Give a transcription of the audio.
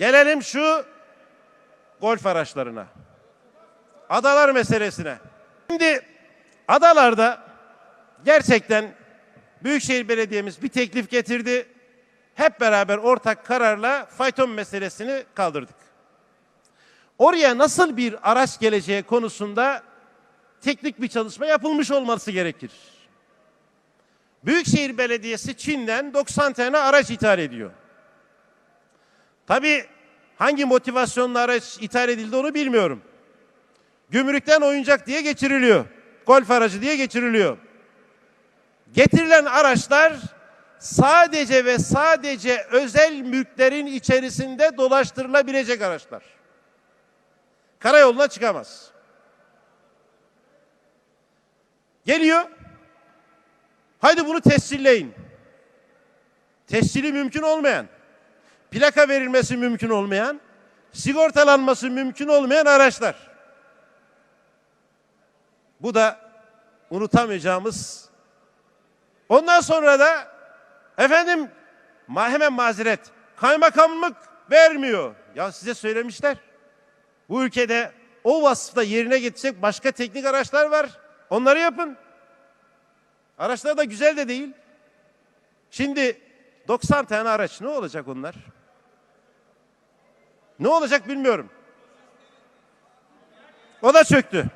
Gelelim şu golf araçlarına. Adalar meselesine. Şimdi adalarda gerçekten Büyükşehir Belediye'miz bir teklif getirdi. Hep beraber ortak kararla fayton meselesini kaldırdık. Oraya nasıl bir araç geleceği konusunda teknik bir çalışma yapılmış olması gerekir. Büyükşehir Belediyesi Çin'den 90 tane araç ithal ediyor. Tabii hangi motivasyonla araç ithal edildi onu bilmiyorum. Gümrükten oyuncak diye geçiriliyor. Golf aracı diye geçiriliyor. Getirilen araçlar sadece ve sadece özel mülklerin içerisinde dolaştırılabilecek araçlar. Karayoluna çıkamaz. Geliyor. Haydi bunu tescilleyin. Tescili mümkün olmayan, plaka verilmesi mümkün olmayan, sigortalanması mümkün olmayan araçlar. Bu da unutamayacağımız. Ondan sonra da efendim hemen mazeret. Kaymakamlık vermiyor. Ya size söylemişler. Bu ülkede o vasıfta yerine getirecek başka teknik araçlar var. Onları yapın. Araçlar da güzel de değil. Şimdi 90 tane araç ne olacak onlar? Ne olacak bilmiyorum. O da çöktü.